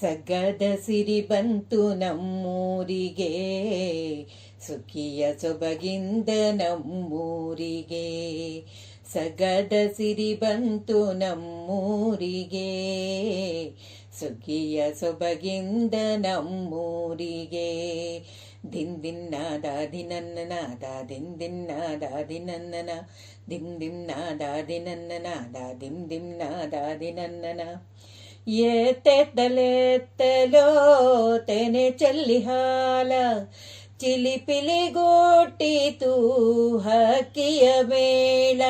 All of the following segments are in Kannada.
ಸಗದ ಸಿರಿ ಬಂತು ನಮ್ಮೂರಿಗೆ, ಸುಖಿಯ ಸೊಬಗಿಂದ ನಮ್ಮೂರಿಗೆ. ಸಗದ ಸಿರಿ ಬಂತು ನಮ್ಮೂರಿಗೆ, ಸುಖಿಯ ಸೊಬಗಿಂದ ನಮ್ಮೂರಿಗೆ. ದಿನ್ ದಿನನ್ನನಾದ ದಿಂದಿನ್ನಾದ ನಾದ ದಿನ್ ದಿನ್ನಾದ ದಿನನ್ನನ ದಿಂದಿನ್ನಾದ ದಿನನ್ನನಾದ ದಿಂದಿನ್ನಾದ ದಿನನ್ನನ. ಏತೆತ್ತಲೆತ್ತಲೋ ತೆನೆ ಚಲ್ಲಿ ಹಾಲ. ಚಿಲಿಪಿಲಿಗೋಟಿತು ಹಕ್ಕಿಯ ಮೇಳ.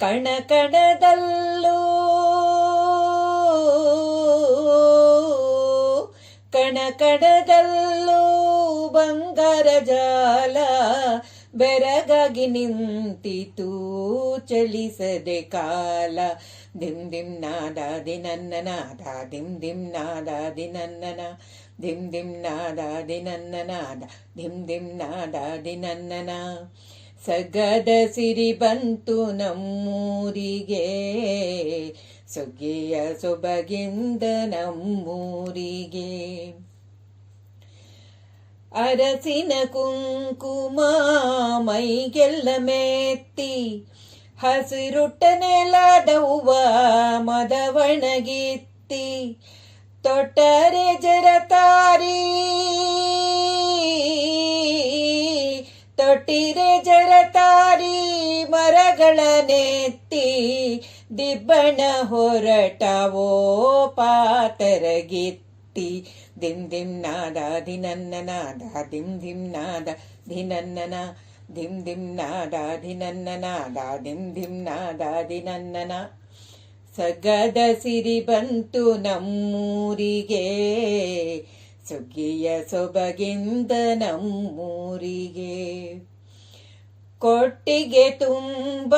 ಕಣ ಕಣದಲ್ಲೂ ಕಣ ಕಣದಲ್ಲೂ ಬಂಗಾರ ಜಾಲ. ಬೆರಗಾಗಿ ನಿಂತಿತು ಚಲಿಸದೆ ಕಾಲ. ದಿಮ್ ದಿಮ್ ನಾದ ನನ್ನನ ದಿಮ್ ದಿಮ್ ನಾದ ದಿನನ್ನನ ದಿಮ್ ದಿಮ್ ನಾದ ದಿನನ್ನ ನಾದ ದಿಮ್ ದಿಮ್ ನಾದ ದಿನನ್ನನ ಸಗದ ಸಿರಿ ಬಂತು ನಮ್ಮೂರಿಗೆ. ಸುಗ್ಗಿಯ ಸೊಬಗಿಂದ ನಮ್ಮೂರಿಗೆ. ಅರಸಿನ ಕುಂಕುಮ ಮೈಗೆಲ್ಲ ಮೆತ್ತಿ ಹಸಿರುಟ್ಟ ನೆಲದವ್ವ ಮದವಣಗಿತ್ತಿ, ತೊಟ್ಟರೆ ಜರತಾರಿ, ತೊಟ್ಟಿರೆ ಜರತಾರಿ ಮರಗಳ ನೆತ್ತಿ, ದಿಬ್ಬಣ ಹೊರಟವೋ ಪಾತರಗಿತ್ತಿ. ದಿಮ್ ದಿಂ ನಾದ ದಿನನ್ನನ ದಿಂ ದಿಂ ನಾದ ದಿನನ್ನನ ದಿಂ ದಿಂ ನಾದ, ದಿನನ್ನ ದಿಂ ದಿಂ ನಾದ ದಿನನ್ನನ ಸಗದ ಸಿರಿ ಬಂತು ನಮ್ಮೂರಿಗೆ, ಸುಗ್ಗಿಯ ಸೊಬಗಿಂದ ನಮ್ಮೂರಿಗೆ. ಕೊಟ್ಟಿಗೆ ತುಂಬ,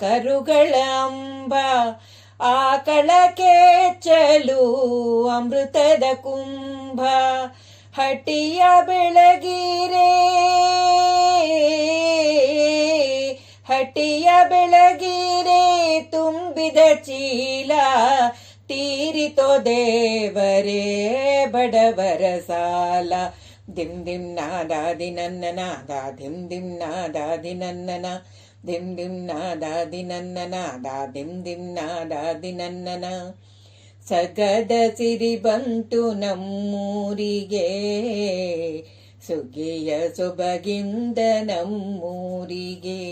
ಕರುಗಳ ಅಂಬ ಚಲು ಅಮೃತದ ಕುಂಭ, ಹಟಿಯ ಬೆಳಗಿರೆ. ಹಟಿಯ ಬೆಳಗಿರೆ ತುಂಬಿದ ಚೀಲ, ತೀರಿತೋ ದೇವರೇ ಬಡವರ ಸಾಲ. ದಿಮ್ ದಿಮ್ ನಾದಾದಿ ನನ್ನನ ನಾದ ದಿಮ್ ದಿಮ್ ನಾದ ದಿಂ ದಿಮ್ ನಾದ ದಿನನ್ನನ ನಾದ, ದಿಂ ದಿಂ ನಾದ ದಿನನ್ನನ ಸಗದ ಸಿರಿ ಬಂತು ನಮ್ಮೂರಿಗೆ ಸುಗಿಯ ಸೊಬಗಿಂದ ನಮ್ಮೂರಿಗೆ.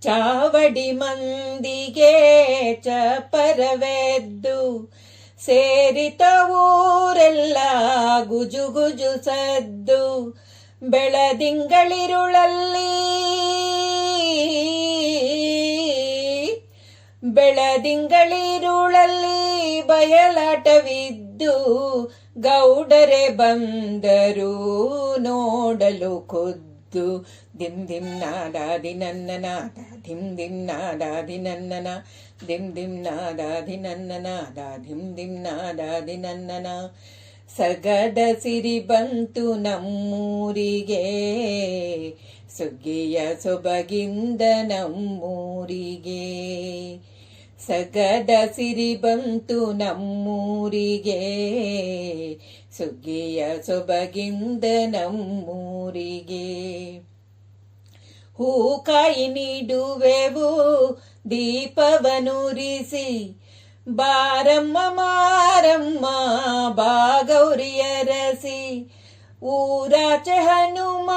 ಚಾವಡಿ ಮಂದಿಗೆ ಚಪರವೆದ್ದು, ಸೇರಿತ ಊರೆಲ್ಲ ಗುಜು ಗುಜು ಸದ್ದು. ಬೆಳದಿಂಗಳಿರುಳಲ್ಲಿ ಬೆಳದಿಂಗಳಿರುಳಲ್ಲಿ ಬಯಲಾಟವಿದ್ದು ಗೌಡರೆ ಬಂದರು ನೋಡಲು ಖುದ್ದು ದಿಂ ದಿಂ ನಾದಾದಿ ನನ್ನನ, ದಿಂ ದಿಂ ನಾದಾದಿ ನನ್ನನ, ದಿಂ ದಿಂ ನಾದಾದಿ ನನ್ನನ, ದಿಂ ದಿಂ ನಾದಾದಿ ನನ್ನನ. ಸಗದ ಸಿರಿ ಬಂತು ನಮ್ಮೂರಿಗೆ, ಸುಗ್ಗಿಯ ಸೊಬಗಿಂದ ನಮ್ಮೂರಿಗೆ. ಸಗದ ಸಿರಿ ಬಂತು ನಮ್ಮೂರಿಗೆ. ಸುಗ್ಗಿಯ ಸೊಬಗಿಂದ ನಮ್ಮೂರಿಗೆ. ಹೂಕಾಯಿ ನೀಡುವೆವು, ದೀಪವನುರಿಸಿ. ಬಾರಮ್ಮ, ಮಾರಮ್ಮ, ಬಾಗೌರಿಯರಸಿ. ಊರಾಚೆ ಹನುಮ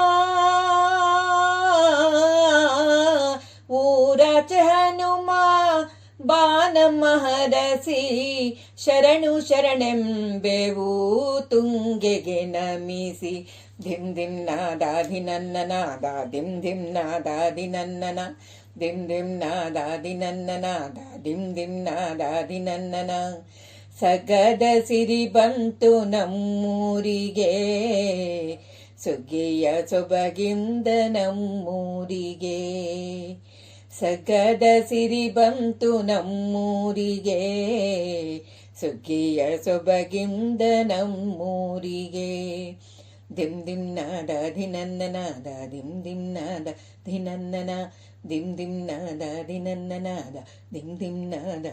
ಬಾನಮ್ಮ ಹರಸಿ ಶರಣು ಶರಣೆಂಬೆವು ತುಂಗೆಗೆ ನಮಿಸಿ. ಧಿಮ್ ಧಿಮ್ ನಾದಾದಿ ನನ್ನನ ದಿಂ ಧಿಮ್ ನಾದಾದಿ ನನ್ನನ ದಿಮ್ ದಿಂ ನಾದಾದಿ ನನ್ನನ ನಾದ ದಿಂ ನಾದಾದಿ ನನ್ನನ. ಸಗದ ಸಿರಿ ಬಂತು ನಮ್ಮೂರಿಗೆ, ಸುಗ್ಗಿಯ ಸೊಬಗಿಂದ ನಮ್ಮೂರಿಗೆ. ಸಗದ ಸಿರಿ ಬಂತು ನಮ್ಮೂರಿಗೆ. ಸುಗ್ಗಿಯ ಸೊಬಗಿಂದ ನಮ್ಮೂರಿಗೆ. ದಿಮ್ ದಿಮ್ ನಾದ ಧಿನನ್ನ ನಾದ ದಿಮ್ ದಿಮ್ ನಾದ ಧಿನನ್ನನ ದಿಮ್ ದಿಮ್ ನಾದ ದಿಮ್ ದಿಮ್ ನಾದ